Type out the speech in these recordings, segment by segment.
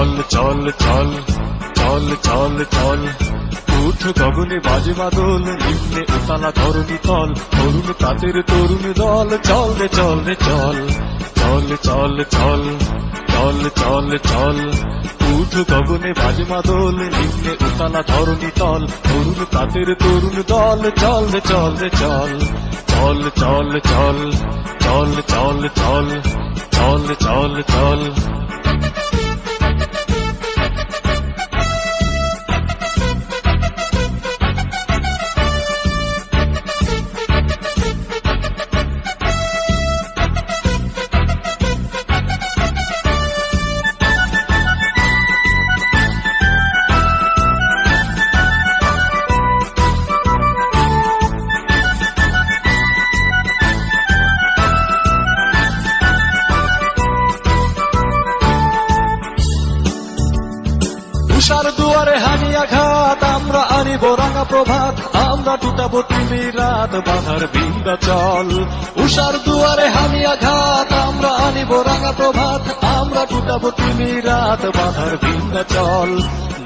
চল চল চল চল চল চল উঠ গগনে বাজে বাদল নিম্নে উতালা ধরণী তল তরুণ তাদের তরুণ দল চল রে চল রে চল চল চল চল চল চল চল উঠ গগনে বাজে মাদল নিম্নে উতালা ধরণী তল তরুণ তাদের তরুণ দল চল রে চল রে চল চল চল চল চল চল চল চল চল চল দুয়ারে হানি আঘাত, আমরা আনিব রাঙা প্রভাত, আমরা টুটাবো তুমি রাত, বাধার বিন্দা চল উষার দুয়ারে হানি আঘাত, আমরা আনিব রাঙা প্রভাত টুটাবো তুমি রাত বাধার বিন্দা চল।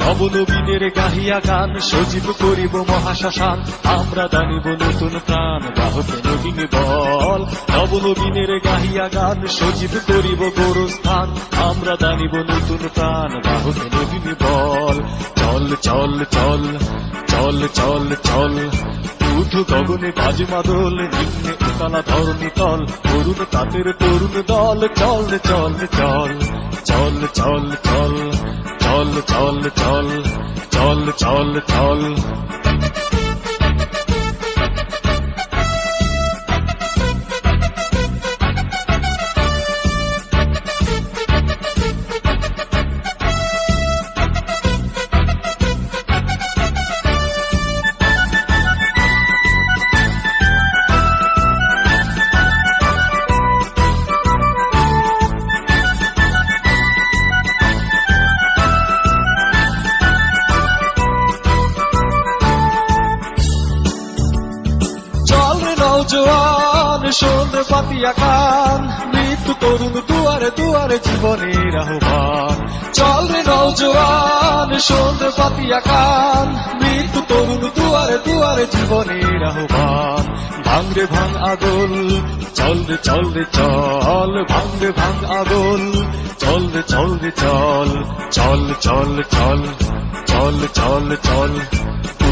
নবনবীনের গাহিয়া গান সজীব করিব মহাশ্মশান। আমরা দানিব নতুন প্রাণ, বাহতে নবীন বল। নবনবীনের গাহিয়া গান সজীব করিব গোরস্থান। আমরা দানিব নতুন প্রাণ, বাহতে নবীন বল। চল চল চল চল চল চল। উঠ গগনে বাজে মাদল নিম্নে উতলা ধরণী তল তরুণ তাদের তরুণ দল চল চল চল চল চল চল চল চল চল চল চল চল সন্ধ্যে পাতিয়া কান মৃত্যু তরুণ দুয়ারে দুয়ারে জীবনের আহ্বান। চল রে নৌজওয়ান সন্ধ্যে পাতিয়া কান মৃত্যু তরুণ দুয়ারে দুয়ারে জীবনের আহ্বান। ভাঙ রে ভাঙ আগল, চল রে চল রে চল, ভাঙ রে ভাঙ আগল, চল রে চল রে চল চল চল চল চল চল চল।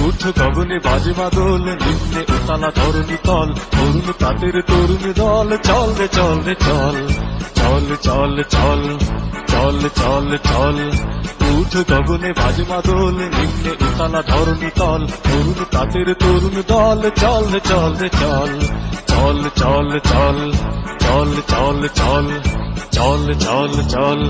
উঠ গগনে বাজে মাদল নিম্নে উতালা ধরণী তল তরুণ তাদের তরুণ দল চল রে চল রে চল চল চল চল চল চল চল উঠ গগনে বাজে মাদল নিম্নে উতালা ধরণী তল তরুণ তাদের তরুণ দল চল রে চল রে চল চল চল চল চল চল চল চল চল চল